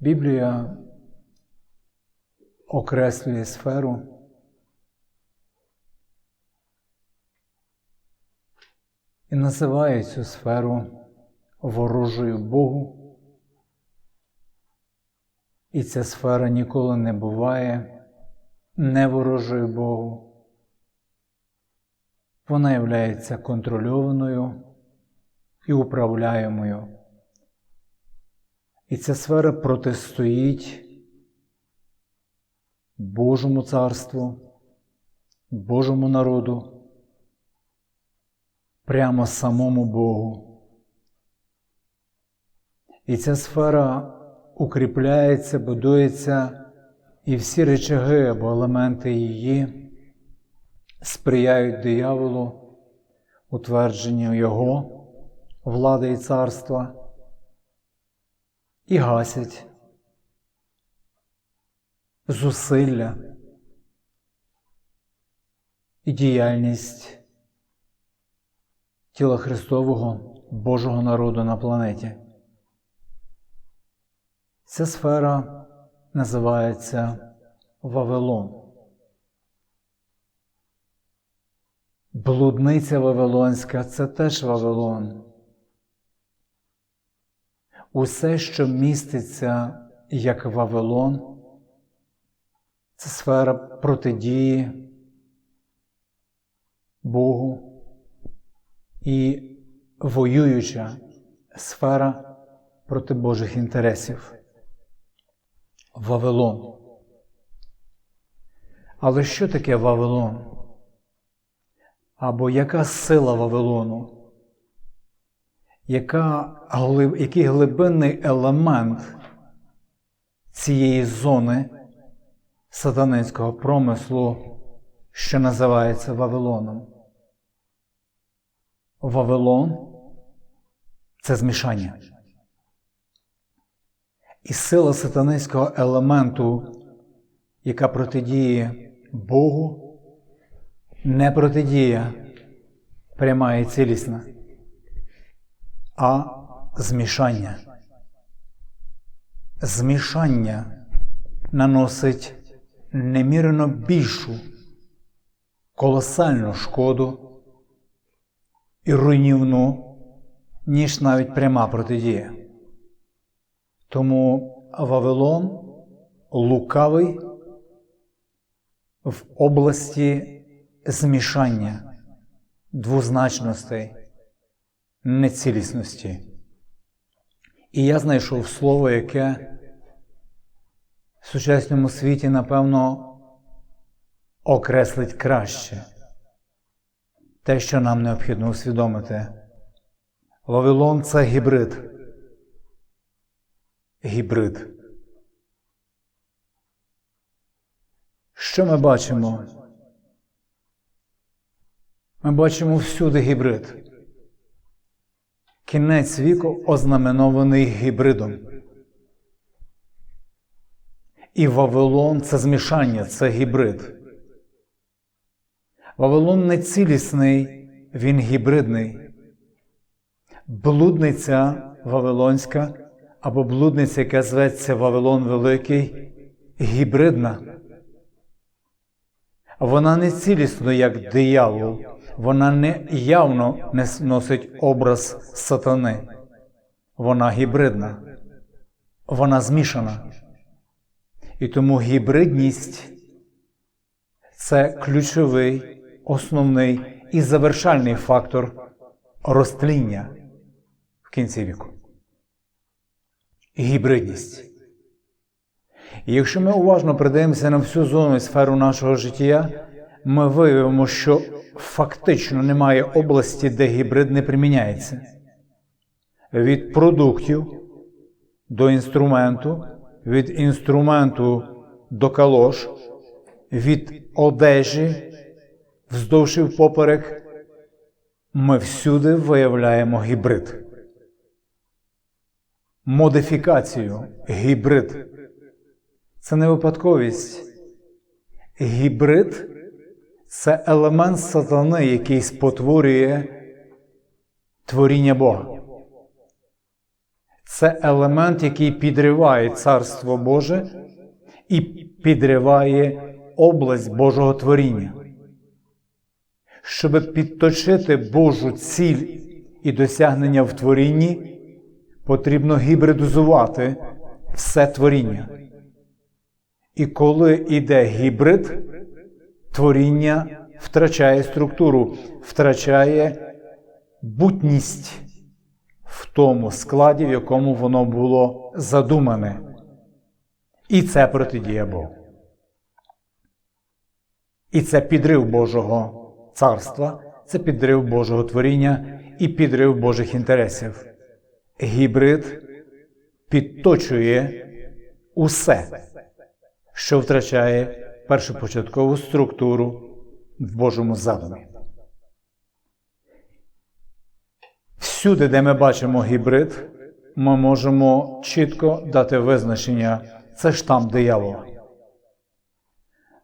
Біблія окреслює сферу і називає цю сферу ворожою Богу. І ця сфера ніколи не буває не ворожою Богу. Вона є контрольованою і управляємою. І ця сфера протистоїть Божому царству, Божому народу, прямо самому Богу. І ця сфера укріпляється, будується, і всі речаги або елементи її сприяють дияволу, утвердженню Його влади і царства і гасять зусилля і діяльність тіла Христового Божого народу на планеті. Ця сфера називається Вавилон. Блудниця Вавилонська це теж Вавилон. Усе, що міститься як Вавилон, це сфера протидії Богу і воююча сфера проти Божих інтересів. Вавилон. Але що таке Вавилон? Або яка сила Вавилону? Яка, Який глибинний елемент цієї зони сатанинського промислу, що називається Вавилоном? Вавилон це змішання. І сила сатанинського елементу, яка протидіє Богу, не протидія пряма і цілісна, а змішання. Змішання наносить немірено більшу колосальну шкоду і руйнівну, ніж навіть пряма протидія. Тому Вавилон лукавий в області змішання двозначностей, нецілісності. І я знайшов слово, яке в сучасному світі, напевно, окреслить краще те, що нам необхідно усвідомити. Вавилон це гібрид. Гібрид. Що ми бачимо? Ми бачимо всюди гібрид. Кінець віку ознаменований гібридом. І Вавилон це змішання, це гібрид. Вавилон не цілісний, він гібридний. Блудниця Вавилонська або блудниця, яка зветься Вавилон Великий, гібридна. Вона не цілісно, як диявол, вона не явно не носить образ сатани. Вона гібридна, вона змішана. І тому гібридність це ключовий, основний і завершальний фактор розтління в кінці віку. Гібридність. Якщо ми уважно придивимося на всю зону і сферу нашого життя, ми виявимо, що фактично немає області, де гібрид не приміняється. Від продуктів до інструменту, від інструменту до калош, від одежі вздовж і впоперек, ми всюди виявляємо гібрид. Модифікацію, гібрид. Це не випадковість. Гібрид це елемент сатани, який спотворює творіння Бога. Це елемент, який підриває Царство Боже і підриває область Божого творіння. Щоб підточити Божу ціль і досягнення в творінні, потрібно гібридизувати все творіння. І коли йде гібрид, творіння втрачає структуру, втрачає бутність в тому складі, в якому воно було задумане. І це протидія Богу. І це підрив Божого царства, це підрив Божого творіння і підрив Божих інтересів. Гібрид підточує усе, що втрачає першопочаткову структуру в Божому задумі. Всюди, де ми бачимо гібрид, ми можемо чітко дати визначення це штам диявола.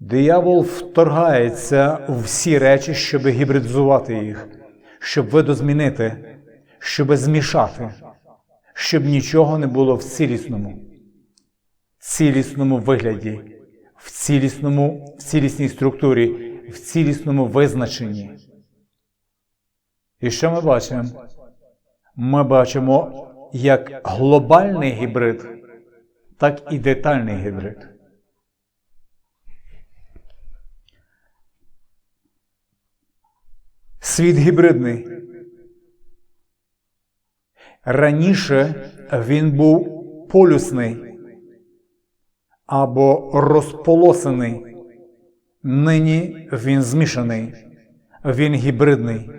Диявол вторгається у всі речі, щоб гібридизувати їх, щоб видозмінити, щоб змішати, щоб нічого не було в цілісному, цілісному вигляді, в цілісному, в цілісній структурі, в цілісному визначенні. І що ми бачимо? Ми бачимо як глобальний гібрид, так і детальний гібрид. Світ гібридний. Раніше він був полюсний або розполосений. Нині він змішаний, він гібридний.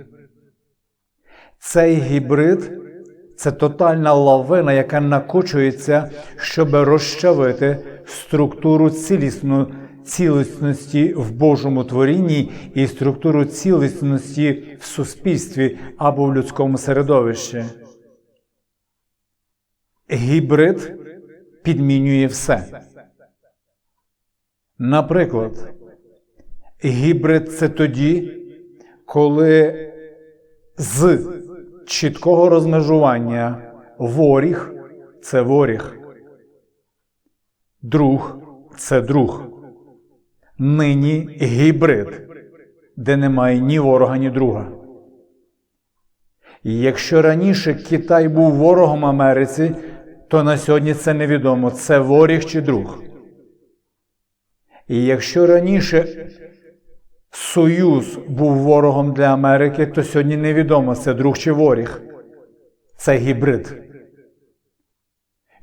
Цей гібрид це тотальна лавина, яка накочується, щоб розчавити структуру цілісну, цілісності в Божому творінні і структуру цілісності в суспільстві або в людському середовищі. Гібрид підмінює все. Наприклад, гібрид це тоді, коли з чіткого розмежування воріг це воріг, друг це друг. Нині гібрид, де немає ні ворога, ні друга. І якщо раніше Китай був ворогом Америці, то на сьогодні це невідомо, це воріг чи друг. І якщо раніше Союз був ворогом для Америки, то сьогодні невідомо, це друг чи воріг. Це гібрид.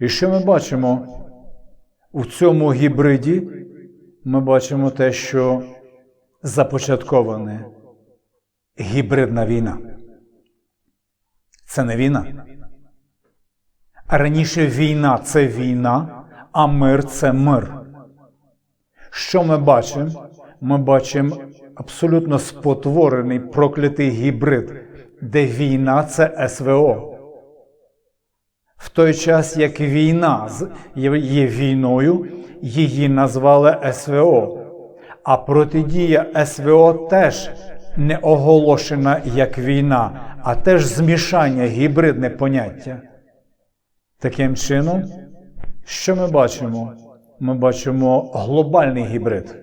І що ми бачимо у цьому гібриді? Ми бачимо те, що започатковане гібридна війна. Це не війна. Раніше війна це війна, а мир це мир. Що ми бачимо? Ми бачимо абсолютно спотворений проклятий гібрид, де війна це СВО. В той час, як війна є війною, її назвали СВО. А протидія СВО теж не оголошена як війна, а теж змішання, гібридне поняття. Таким чином, що ми бачимо? Ми бачимо глобальний гібрид.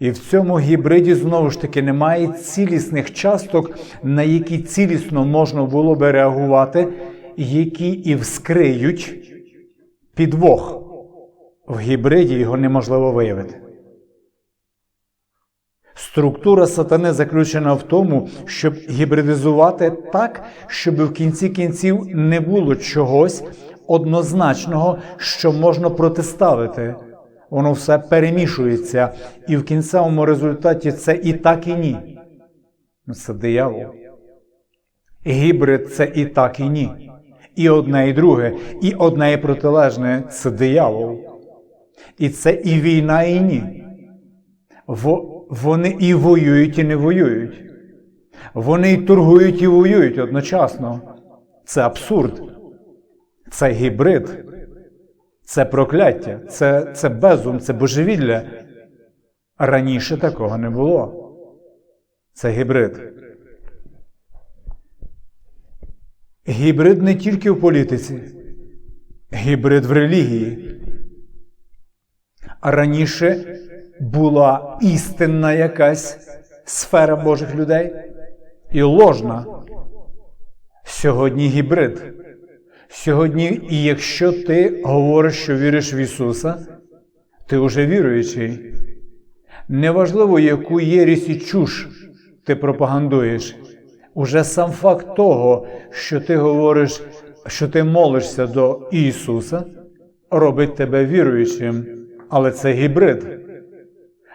І в цьому гібриді знову ж таки немає цілісних часток, на які цілісно можна було би реагувати, які і вскриють підвох. В гібриді його неможливо виявити. Структура сатани заключена в тому, щоб гібридизувати так, щоб в кінці кінців не було чогось однозначного, що можна протиставити. Воно все перемішується, і в кінцевому результаті це і так, і ні. Це диявол. Гібрид це і так, і ні. І одне, і друге, і одне і протилежне це диявол. І це і війна, і ні. Вони і воюють, і не воюють. Вони і торгують, і воюють одночасно. Це абсурд. Це гібрид. Це прокляття, це, це безум, це божевілля. Раніше такого не було. Це гібрид. Гібрид не тільки в політиці, гібрид в релігії. Раніше була істинна якась сфера Божих людей і ложна. Сьогодні гібрид. Сьогодні, і якщо ти говориш, що віриш в Ісуса, ти вже віруючий. Неважливо, яку єрість і чуш ти пропагандуєш. Уже сам факт того, що ти говориш, що ти молишся до Ісуса, робить тебе віруючим. Але це гібрид.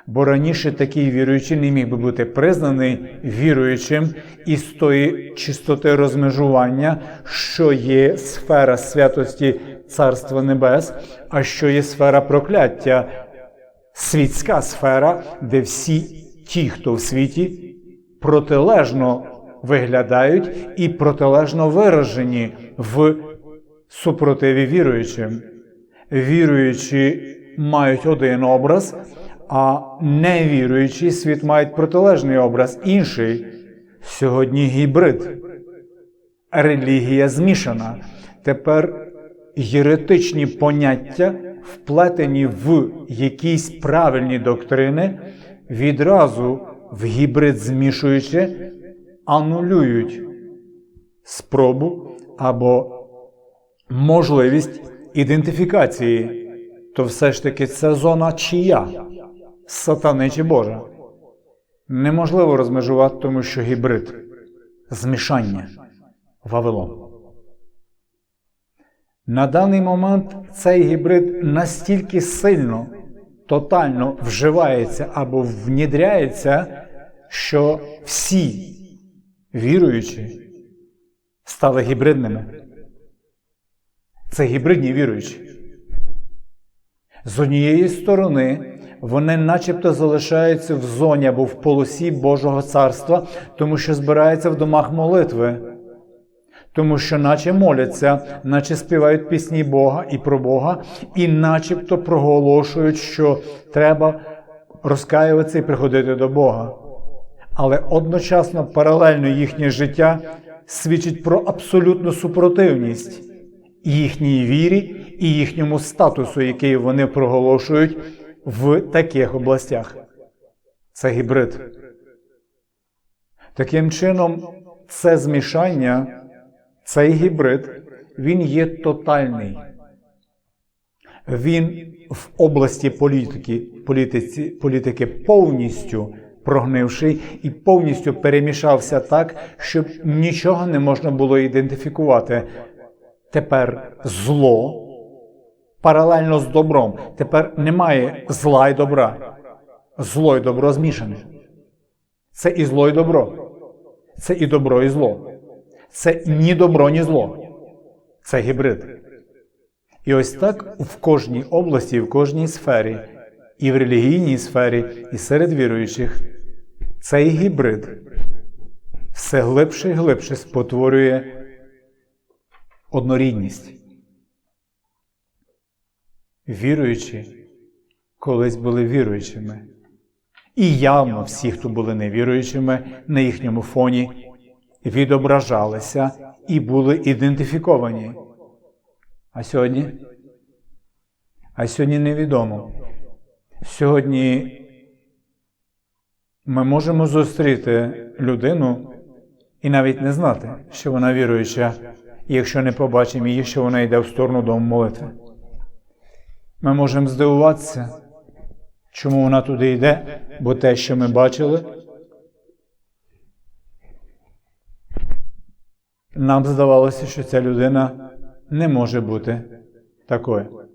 Бо раніше такий віруючий не міг би бути признаний віруючим із тої чистоти розмежування, що є сфера святості Царства Небес, а що є сфера прокляття, світська сфера, де всі ті, хто в світі, протилежно виглядають і протилежно виражені в супротиві віруючим. Віруючі мають один образ, а невіруючий світ мають протилежний образ, інший. Сьогодні гібрид. Релігія змішана. Тепер єретичні поняття, вплетені в якісь правильні доктрини, відразу в гібрид змішуючи, анулюють спробу або можливість ідентифікації, то все ж таки це зона чия, сатани чи Божа. Неможливо розмежувати, тому що гібрид змішання Вавилон. На даний момент цей гібрид настільки сильно, тотально вживається або внідряється, що всі віруючі стали гібридними. Це гібридні віруючі. З однієї сторони, вони начебто залишаються в зоні або в полосі Божого царства, тому що збираються в домах молитви, тому що наче моляться, наче співають пісні Бога і про Бога, і начебто проголошують, що треба розкаюватися і приходити до Бога. Але одночасно паралельно їхнє життя свідчить про абсолютну супротивність їхній вірі і їхньому статусу, який вони проголошують в таких областях. Це гібрид. Таким чином, це змішання, цей гібрид, він є тотальний. Він в області політики, політиці, політики повністю прогнивший і повністю перемішався так, щоб нічого не можна було ідентифікувати. Тепер зло паралельно з добром. Тепер немає зла й добра. Зло й добро змішане. Це і зло, і добро. Це і добро, і зло. Це ні добро, ні зло. Це гібрид. І ось так в кожній області, в кожній сфері, і в релігійній сфері, і серед віруючих, цей гібрид все глибше і глибше спотворює однорідність. Віруючі колись були віруючими. І явно всі, хто були невіруючими, на їхньому фоні відображалися і були ідентифіковані. А сьогодні? А сьогодні невідомо. Сьогодні ми можемо зустріти людину і навіть не знати, що вона віруюча, якщо не побачимо її, що вона йде в сторону дому молитви. Ми можемо здивуватися, чому вона туди йде, бо те, що ми бачили, нам здавалося, що ця людина не може бути такою.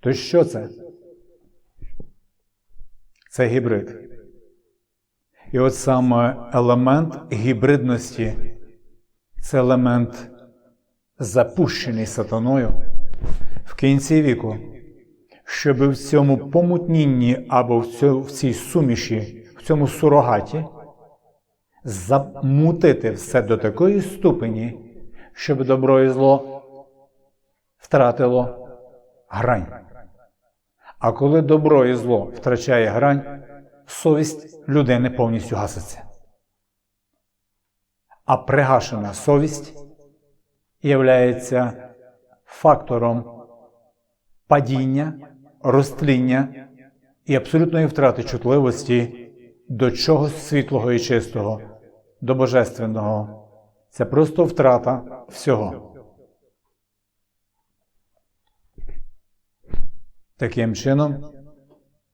То що це? Це гібрид. І от саме елемент гібридності це елемент запущений сатаною в кінці віку, щоб в цьому помутнінні або в цій суміші, в цьому сурогаті замутити все до такої ступені, щоб добро і зло втратило грань. А коли добро і зло втрачає грань, совість людини повністю гаситься. А пригашена совість являється фактором падіння, розтління і абсолютної втрати чутливості до чогось світлого і чистого, до божественного. Це просто втрата всього. Таким чином,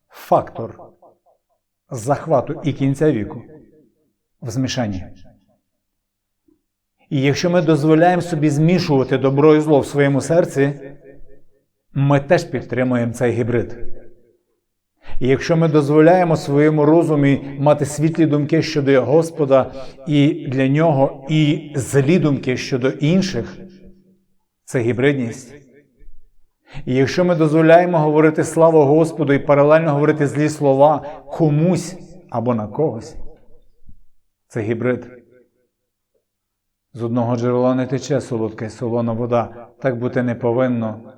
фактор захвату і кінця віку в змішанні. І якщо ми дозволяємо собі змішувати добро і зло в своєму серці, ми теж підтримуємо цей гібрид. І якщо ми дозволяємо своєму розумі мати світлі думки щодо Господа і для нього, і злі думки щодо інших, це гібридність. І якщо ми дозволяємо говорити славу Господу і паралельно говорити злі слова комусь або на когось, це гібрид. З одного джерела не тече солодка і солона вода, так бути не повинно.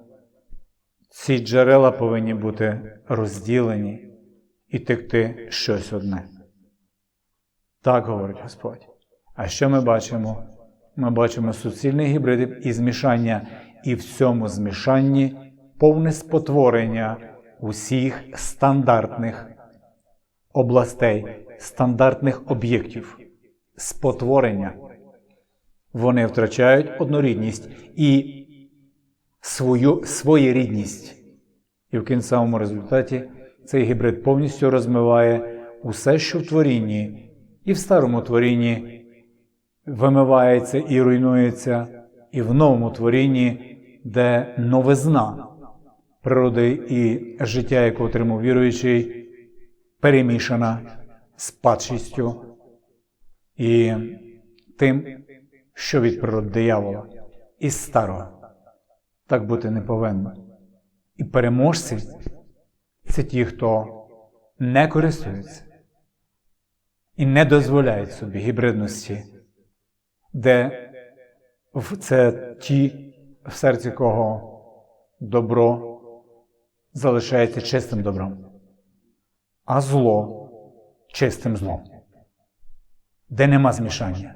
Ці джерела повинні бути розділені і текти щось одне. Так говорить Господь. А що ми бачимо? Ми бачимо суцільний гібрид і змішання, і в цьому змішанні повне спотворення усіх стандартних областей, стандартних об'єктів, спотворення. Вони втрачають однорідність і свою своєрідність. І в кінцевому результаті цей гібрид повністю розмиває усе, що в творінні, і в старому творінні вимивається і руйнується, і в новому творінні, де новизна природи і життя, яке отримав віруючий, перемішана з падшістю і тим, що від природи диявола, із старого. Так бути не повинно. І переможці це ті, хто не користуються і не дозволяють собі гібридності, де це ті, в серці кого добро залишається чистим добром, а зло чистим злом, де нема змішання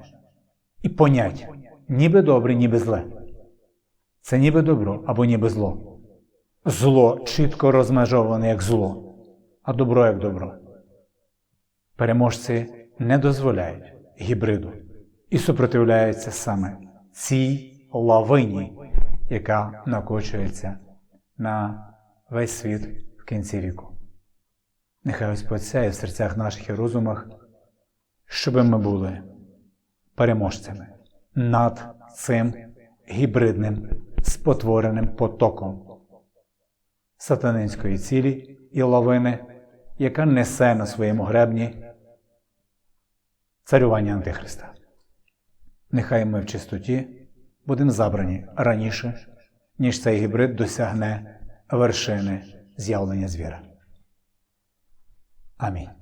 і понять ніби добре, ніби зле. Це ніби добро або ніби зло. Зло чітко розмежоване як зло, а добро як добро. Переможці не дозволяють гібриду і супротивляються саме цій лавині, яка накочується на весь світ в кінці віку. Нехай Господь сяє в серцях наших і розумах, щоб ми були переможцями над цим гібридним спотвореним потоком сатанинської цілі і лавини, яка несе на своєму гребні царювання Антихриста. Нехай ми в чистоті будемо забрані раніше, ніж цей гібрид досягне вершини з'явлення звіра. Амінь.